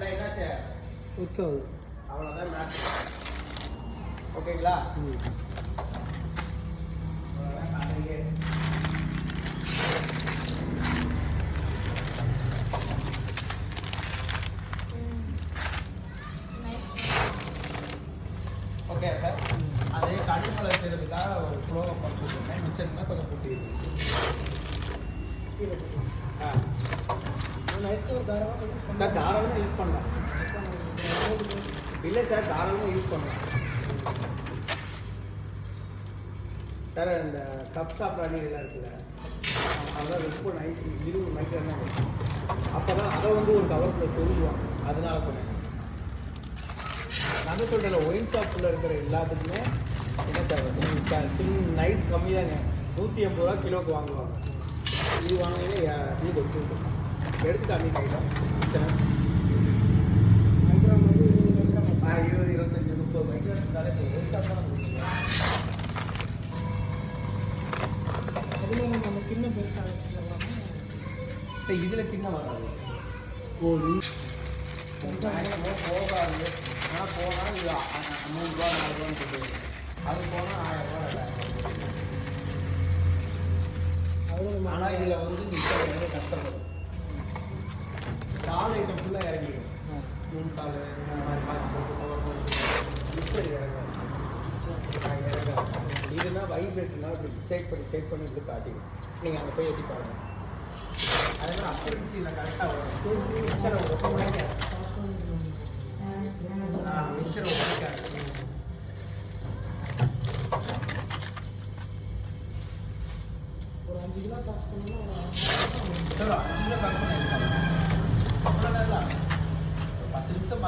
Work ஆகுது. அவ்வளோதான் match ஓகேங்களா? ஓகே சார் அதே கடிமலை செய்கிறதுக்காக ஒரு ஃப்ளோவை குறைச்சி மிச்சம்னா கொஞ்சம் கூட்டி ஆ. சார் தாராளமாக யூஸ் பண்ணலாம். இல்லை சார் தாராளமாக யூஸ் பண்ணலாம். சார் இந்த கப் சாப்பிட்ற எல்லாம் இருக்குல்ல அதெல்லாம் ரொம்ப நைஸ் இருபது மைக்ரான் அப்போ தான் அதை வந்து ஒரு கவருக்குள்ள சொல்லுவாங்க அதனால சொன்னேன் நான் சொல்கிறேன் ஒயின் ஷாப்பில் இருக்கிற எல்லாத்துக்குமே என்ன தேவை சின்ன நைஸ் கம்மி தாங்க நூற்றி எண்பது ரூபா கிலோக்கு வாங்குவாங்க. இது வாங்கினே இது கொடுத்து எடுத்து காமி கைட்டம் சரி இருபது இருபது இருபத்தஞ்சு முப்பது மைக்ரோ இருந்தாலே அதில் நம்ம கிண்ணம் பெருசாக வச்சுக்கலாம் இதில் கிண்ணம் வராது ஓ போகாது ஆனால் போனால் இது அ- ரூபா நாலு ரூபான்னு போட்டு அது போனால் ஆயிரம் ரூபா ரெண்டாயிரம் ஆனால் இதில் வந்து நிற்க வந்து கஷ்டப்படும். இதுனா வைப்ரேட்னா இப்படி டிசைட் பண்ணி செட் பண்ணி இப்படி காட்டிடும். நீங்கள் அங்கே போய் எப்படி பாருங்க அதனால் மாதிரி கரெக்டாக வரும் மிக்சரை ஒட்ட மிக்சரை ஒரு அஞ்சு கிலோ காசு பண்ணோம்னா சரி அஞ்சு கட் பண்ணி பத்து நிமிஷம்